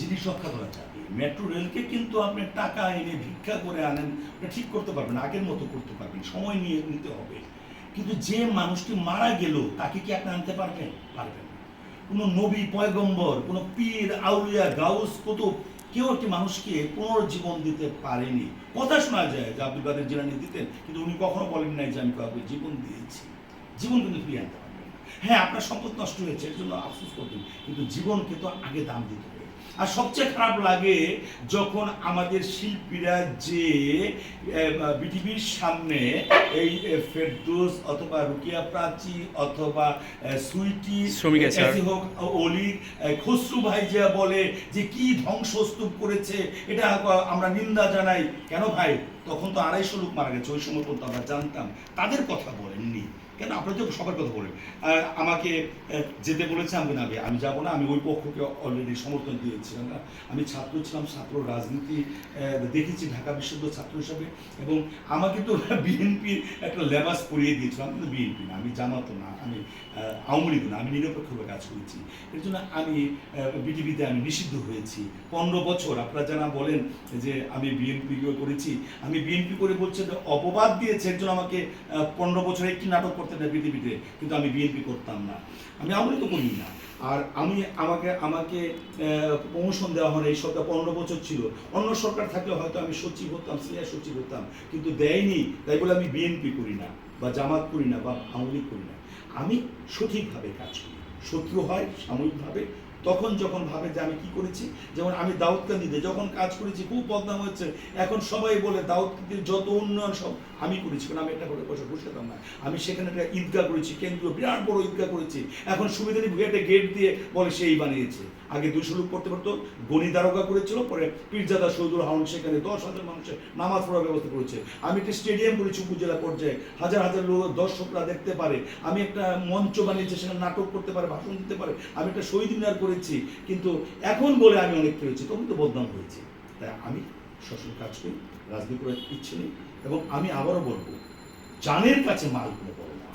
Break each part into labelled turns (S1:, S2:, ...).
S1: জিনিস রক্ষা করা যাবে। মেট্রো রেলকে কিন্তু আপনি টাকা এনে ভিক্ষা করে আনেন ঠিক করতে পারবেন, আগের মতো করতে পারবেন, সময় নিয়ে নিতে হবে। কিন্তু যে মানুষটি মারা গেল, তাকে কি আপনি আনতে পারবেন? পারবেন কোনো নবী পয়গম্বর, কোনো পীর, আউলিয়া, গাউস কেউ একটি মানুষকে পুনর্জীবন দিতে পারেনি। কথা শোনা যায় যে আব্দুল কাদের জিলানি দিতেন, কিন্তু উনি কখনো বলেন নাই যে আমি কাউকে জীবন দিয়েছি। জীবন কিন্তু ফিরিয়ে আনতে পারবেন হ্যাঁ আপনার সম্পদ নষ্ট হয়েছে, এর জন্য আফসোস করবেন, কিন্তু জীবনকে তো আগে দাম দিতে হবে। আর সবচেয়ে খারাপ লাগে যখন আমাদের শিল্পীরা যে পৃথিবীর সামনে এই ফেরদৌস অথবা রুকিয়া প্রাচী অথবা সুইটি
S2: শ্রমিক
S1: হোক অলি খসরু ভাই যা বলে যে কি ধ্বংসস্তূপ করেছে এটা আমরা নিন্দা জানাই। কেন ভাই? তখন তো আড়াইশো লোক মারা গেছে ওই সময় পর্যন্ত আমরা জানতাম। তাদের কথা বলেননি। কেন? আপনারা তো সবার কথা বলেন। আমাকে যেতে বলেছে আমি না আমি যাব না আমি ওই পক্ষকে অলরেডি সমর্থন দিয়েছিলাম না। আমি ছাত্র ছিলাম, ছাত্র রাজনীতি দেখেছি ঢাকা বিশ্ববিদ্যালয় ছাত্র হিসাবে এবং আমাকে তো বিএনপির একটা লেবাস পরিয়ে দিয়েছিল। আমি কিন্তু বিএনপি না, আমি জামাতো না, আমি আওয়ামী লীগ না, আমি নিরপেক্ষভাবে কাজ করেছি। এর জন্য আমি বিটিভিতে আমি নিষিদ্ধ হয়েছি। পনেরো বছর, আপনারা যারা বলেন যে আমি বিএনপি করেছি, আমি বিএনপি করে বলছে অপবাদ দিয়েছে একজন আমাকে পনেরো বছর একটি নাটক করতে দেয় পৃথিবীতে, কিন্তু আমি বিএনপি করতাম না। আমি আওয়ামী তো করি না। আর আমি আমাকে আমাকে প্রমোশন দেওয়া হয় এই সরকার পনেরো বছর ছিল। অন্য সরকার থাকলে হয়তো আমি সচিব হতাম সিনিয়র সচিব হতাম, কিন্তু দেয়নি, তাই বলে আমি বিএনপি করি না, বা জামাত করি না, বা আওয়ামী লীগ করি না। আমি সঠিকভাবে কাজ করি। শত্রু হয়, সাময়িকভাবে তখন যখন ভাবে যে আমি কি করেছি, যেমন আমি দাউদকান্দিতে যখন কাজ করেছি, খুব বদনাম হচ্ছে। এখন সবাই বলে দাউদকান্দির যত উন্নয়ন সব আমি করেছি। কারণ আমি একটা করে বসে বসেতাম না। আমি সেখানে একটা ঈদগাহ করেছি, কেন্দ্রীয় বিরাট বড় ঈদগাহ করেছি। এখন সুবিধানি ভুয়াটে গেট দিয়ে বলে সেই বানিয়েছে। আগে দুশো লোক করতে পারতো, গণি দারোগা করেছিল, পরে পীরজাদা শহীদুল হাউন সেখানে দশ হাজার মানুষের নামাজ পড়ার ব্যবস্থা করেছে। আমি একটা স্টেডিয়াম করেছি উপজেলা পর্যায়ে, হাজার হাজার লোক, দর্শকরা দেখতে পারে। আমি একটা মঞ্চ বানিয়েছি, সেখানে নাটক করতে পারে, ভাষণ দিতে পারে। আমি একটা শহীদ মিনার করেছি, কিন্তু এখন বলে আমি অনেক পেয়েছি তখন তো বদনাম হয়েছে। তাই আমি সঠিক কাজ করি, রাজনীতি করার ইচ্ছে নেই, এবং আমি আবারও বলব, জানের কাছে মাল কোনো বড় না।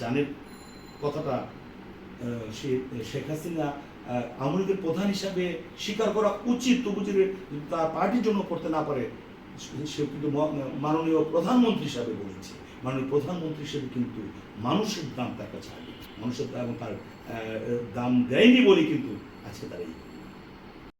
S1: জানের কথাটা সে, শেখ হাসিনা আওয়ামী প্রধান হিসাবে স্বীকার করা উচিত, তবু যদি তার পার্টির জন্য করতে না পারে, সে কিন্তু মাননীয় প্রধানমন্ত্রী হিসাবে বলেছে। মাননীয় প্রধানমন্ত্রী হিসেবে কিন্তু মানুষের দাম তার কাছে আগে মানুষের তার দাম দেয়নি বলে কিন্তু আজকে তারা এই